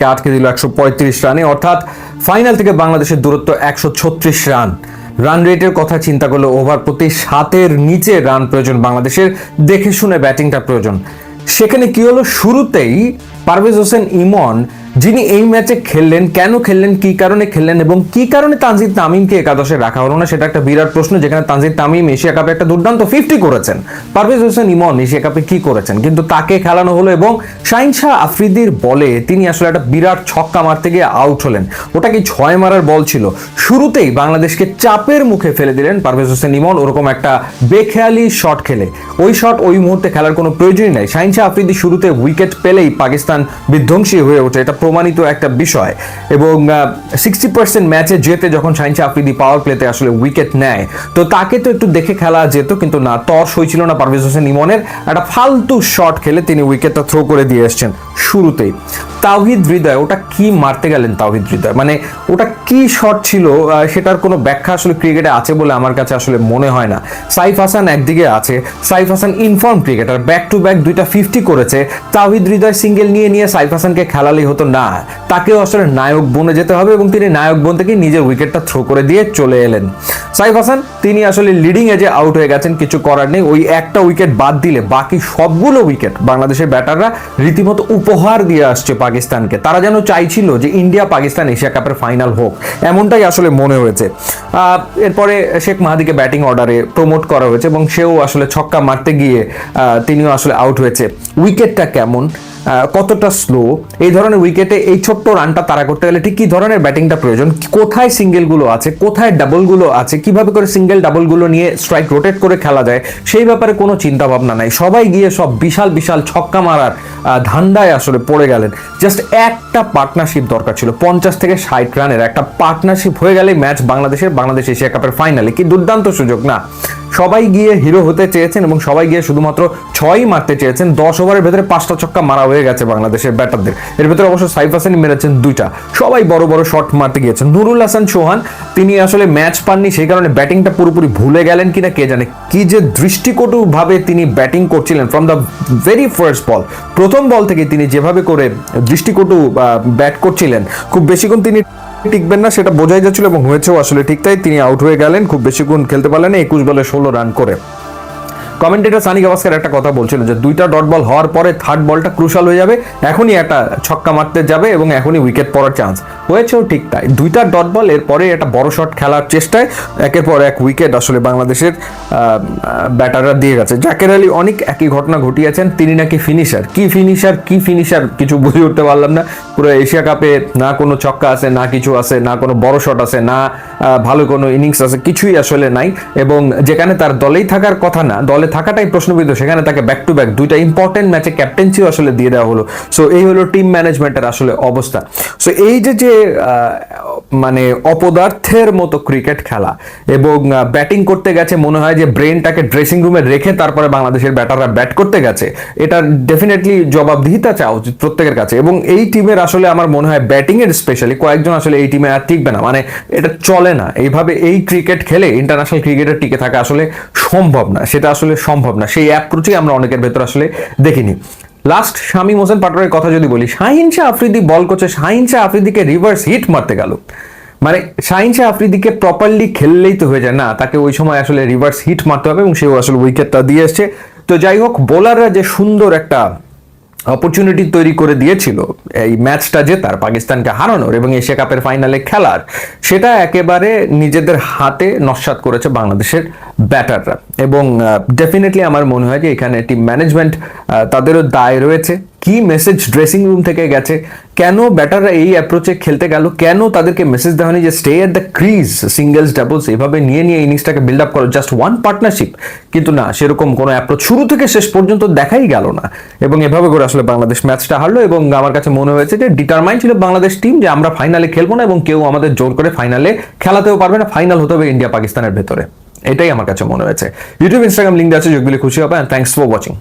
কে আটকে দিল একশো পঁয়ত্রিশ রানে, অর্থাৎ ফাইনাল থেকে বাংলাদেশের দূরত্ব একশো ছত্রিশ রান। রান রেটের কথা চিন্তা করলে ওভার প্রতি সাতের নিচে রান প্রয়োজন বাংলাদেশের। দেখে শুনে ব্যাটিংটা প্রয়োজন। সেখানে কি হলো? শুরুতেই পারভেজ হোসেন ইমন যিনি এই ম্যাচে খেললেন, কেন খেললেন, কি কারণে খেললেন এবং কি কারণে তানজিদ তামিমকে একাদশে রাখা হলো না, সেটা একটা বিরাট প্রশ্ন যেখানে তানজিদ তামিম এশিয়া কাপে একটা দুর্দান্ত ফিফটি করেছেন। পারভেজ হোসেন ইমন এশিয়া কাপে কি করেছেন? কিন্তু তাকে খেলানো হলো এবং শাহিন শাহ আফ্রিদির বলে তিনি আসলে একটা বিরাট ছক্কা মারতে গিয়ে আউট হলেন। ওটা কি ছয় মারার বল ছিল? শুরুতেই বাংলাদেশকে চাপের মুখে ফেলে দিলেন পারভেজ হোসেন ইমন, ওরকম একটা বেখেয়ালি শট খেলে। ওই শট ওই মুহূর্তে খেলার কোনো প্রয়োজনই নাই। শাহিন শাহ আফ্রিদি শুরুতে উইকেট পেলেই পাকিস্তান বিধ্বংসী হয়ে ওঠে। এটা প্রমাণিত একটা বিষয় এবং সিক্সটি পার্সেন্ট ম্যাচে যেতে যখন সাইন্স আফ্রিদি পাওয়ার প্লেতে আসলে উইকেট নেয়, তো তাকে তো একটু দেখে খেলা যেত, কিন্তু না তর হয়েছিল না পারভেজ হোসেন ইমনের। একটা ফালতু শট খেলে তিনি উইকেটটা থ্রো করে দিয়ে এসছেন শুরুতেই। তাওহিদ হৃদয়, ওটা কি মারতে গেলেন তাওহিদ হৃদয়? মানে ওটা কি শট ছিল? সেটার কোনো ব্যাখ্যা আসলে ক্রিকেটে আছে বলে আমার কাছে আসলে মনে হয় না। সাইফ হাসান একদিকে আছে, Saif Hasan in form cricketer back to back দুইটা ফিফটি করেছে। তাওহিদ হৃদয় সিঙ্গেল নিয়ে নিয়ে সাইফ হাসানকে খেলালেই হতো না। তাকেও আসলে নায়ক বনে যেতে হবে এবং তিনি নায়ক বন থেকে নিজের উইকেটটা থ্রো করে দিয়ে চলে এলেন। সাইফ হাসান, তিনি আসলে লিডিং এজে আউট হয়ে গেছেন, কিছু করার নেই। ওই একটা উইকেট বাদ দিলে বাকি সবগুলো উইকেট বাংলাদেশের ব্যাটাররা রীতিমতো উপহার দিয়ে আসছে পাকিস্তানকে। তারা যেন চাইছিল যে ইন্ডিয়া পাকিস্তান এশিয়া কাপের ফাইনাল হোক, এমনটাই আসলে মনে হয়েছে। এরপরে শেখ মাহাদিকে ব্যাটিং অর্ডারে প্রমোট করা হয়েছে এবং সেও আসলে ছক্কা মারতে গিয়ে তিনিও আসলে আউট হয়েছে। উইকেটটা কেমন? কতটা স্লো এই ধরনের উইকেটে এই ছোট্ট রানটা তারা করতে গেলে ঠিক কি ধরনের ব্যাটিংটা প্রয়োজন? কোথায় সিঙ্গেলগুলো আছে? কোথায় ডাবলগুলো আছে? কীভাবে করে সিঙ্গেল ডাবলগুলো নিয়ে স্ট্রাইক রোটেট করে খেলা যায়? সেই ব্যাপারে কোনো চিন্তা ভাবনা নাই। সবাই গিয়ে সব বিশাল বিশাল ছক্কা মারার ধান্দায় আসলে পড়ে গেলেন। জাস্ট একটা পার্টনারশিপ দরকার ছিল, পঞ্চাশ থেকে ষাট রানের। একটা পার্টনারশিপ হয়ে গেলে ম্যাচ বাংলাদেশের, বাংলাদেশ এশিয়া কাপের ফাইনালে কি দুর্দান্ত সুযোগ, না? সবাই গিয়ে হিরো হতে চেয়েছেন এবং সবাই গিয়ে শুধুমাত্র ছয়ই মারতে চেয়েছেন, দশ ওভারের ভেতরে পাঁচটা ছক্কা মারা হয়ে গেছে বাংলাদেশের ব্যাটারদের। এর ভেতরে অবশ্য সাইফ হাসানই মেরেছেন দুইটা। সবাই বড় বড় শট মারতে গিয়েছেন। নুরুল হাসান, সোহান, তিনি আসলে ম্যাচ পাননি, সেই কারণে ব্যাটিংটা পুরোপুরি ভুলে গেলেন কিনা কে জানে। কি যে দৃষ্টিকটু ভাবে তিনি ব্যাটিং করছিলেন from the very first ball প্রথম বল থেকে তিনি যেভাবে করে দৃষ্টিকটু ব্যাট করছিলেন, খুব বেশিক্ষণ তিনি টিকবেন না, সেটা বোঝাই যাচ্ছিল এবং হয়েছেও আসলে ঠিক তাই তিনি আউট হয়ে গেলেন, খুব বেশিক্ষণ খেলতে পারলেন একুশ বলে ষোলো রান করে। কমেন্টেটর সানি গাভাস্কার একটা কথা বলছিল যে, দুইটা ডট বল হওয়ার পরে থার্ড বলটা ক্রুশাল হয়ে যাবে, এখনই একটা ছক্কা মারতে যাবে এবং এখনই উইকেট পড়ার চান্স হয়েছেও ঠিক তাই। দুইটা ডট বল এরপরে একটা বড় শট খেলার চেষ্টায় একের পর এক উইকেট আসলে বাংলাদেশের ব্যাটাররা দিয়ে গেছে। জাকের আলী অনেক একই ঘটনা ঘটিয়েছেন, তিনি নাকি ফিনিশার কি ফিনিশার কি ফিনিশার কিছু বুঝে উঠতে পারলাম না। পুরো এশিয়া কাপে না কোনো ছক্কা আছে, না কিছু আছে, না কোনো বড় শট আছে, না ভালো কোনো ইনিংস আছে, কিছুই আসলে নাই। এবং যেখানে তার দলেই থাকার কথা না, দলে থাকাটাই প্রশ্নবিদ্ধ, সেখানে তাকে ব্যাক টু ব্যাক দুইটা ইম্পর্টেন্ট ম্যাচে ক্যাপ্টেন্সিও আসলে দিয়ে দেওয়া হলো। সো এই হলো টিম ম্যানেজমেন্টের আসলে অবস্থা। সো এই যে যে মানে অপদার্থের মতো ক্রিকেট খেলা এবং ব্যাটিং করতে গেছে, মনে হয় যে ব্রেনটাকে ড্রেসিং রুমে রেখে তারপরে বাংলাদেশের ব্যাটাররা ব্যাট করতে গেছে এটা ডেফিনেটলি জবাবদিহিতা চাওয়া উচিত প্রত্যেকের কাছে। এবং এই টিমের আসলে আমার মনে হয় ব্যাটিং এর স্পেশালি কয়েকজন আসলে এই টিমে আর টিকবে না। মানে এটা চলে না। এইভাবে এই ক্রিকেট খেলে ইন্টারন্যাশনাল ক্রিকেটের টিকে থাকা আসলে সম্ভব না। সেটা আসলে সম্ভব না। সেই অ্যাপ্রোচই আমরা অনেকের ভেতর আসলে দেখিনি। লাস্ট শামীম হোসেন পাটোয়ারের কথা যদি বলি, শাহিন শাহ আফ্রিদি বল করছে। শাহিন শাহ আফ্রিদিকে রিভার্স হিট মারতে গেল। মানে শাহিন শাহ আফ্রিদিকে প্রপারলি খেললেই তো হয়ে যায়। না, তাকে ওই সময় আসলে রিভার্স হিট মারতে হবে এবং সেও আসলে উইকেটটা দিয়ে এসছে। তো যাই হোক বোলাররা যে সুন্দর একটা অপরচুনিটি তৈরি করে দিয়েছিল। এই ম্যাচটা জেতার পাকিস্তানকে হারানোর এবং এশিয়া কাপের ফাইনালে খেলার, সেটা একেবারে নিজেদের হাতে নস্বাত করেছে বাংলাদেশের ব্যাটাররা। এবং ডেফিনেটলি আমার মনে হয় যে এখানে টিম ম্যানেজমেন্ট তাদেরও দায় রয়েছে। কি মেসেজ ড্রেসিং রুম থেকে গেছে? কেন ব্যাটাররা এই অ্যাপ্রোচে খেলতে গেল? কেন তাদেরকে মেসেজ দেওয়া হয়নি যে stay at the crease singles doubles এভাবে নিয়ে নিয়ে ইনিংসটাকে বিল্ড আপ করো। জাস্ট ওয়ান পার্টনারশিপ কিন্তু না, সেরকম কোনো অ্যাপ্রোচ শুরু থেকে শেষ পর্যন্ত দেখাই গেল না। এবং এভাবে করে আসলে বাংলাদেশ ম্যাচটা হারলো এবং আমার কাছে মনে হয়েছে যে ডিটারমাইন ছিল বাংলাদেশ টিম যে আমরা ফাইনালে খেলব না এবং কেউ আমাদের জোর করে ফাইনালে খেলাতেও পারবে না। ফাইনাল হতে হবে ইন্ডিয়া পাকিস্তানের ভেতরে। এটাই আমার কাছে মনে হয়েছে। ইউটিউব ইনস্টাগ্রাম লিঙ্ক আছে। যেগুলি খুশি হবে। And thanks for watching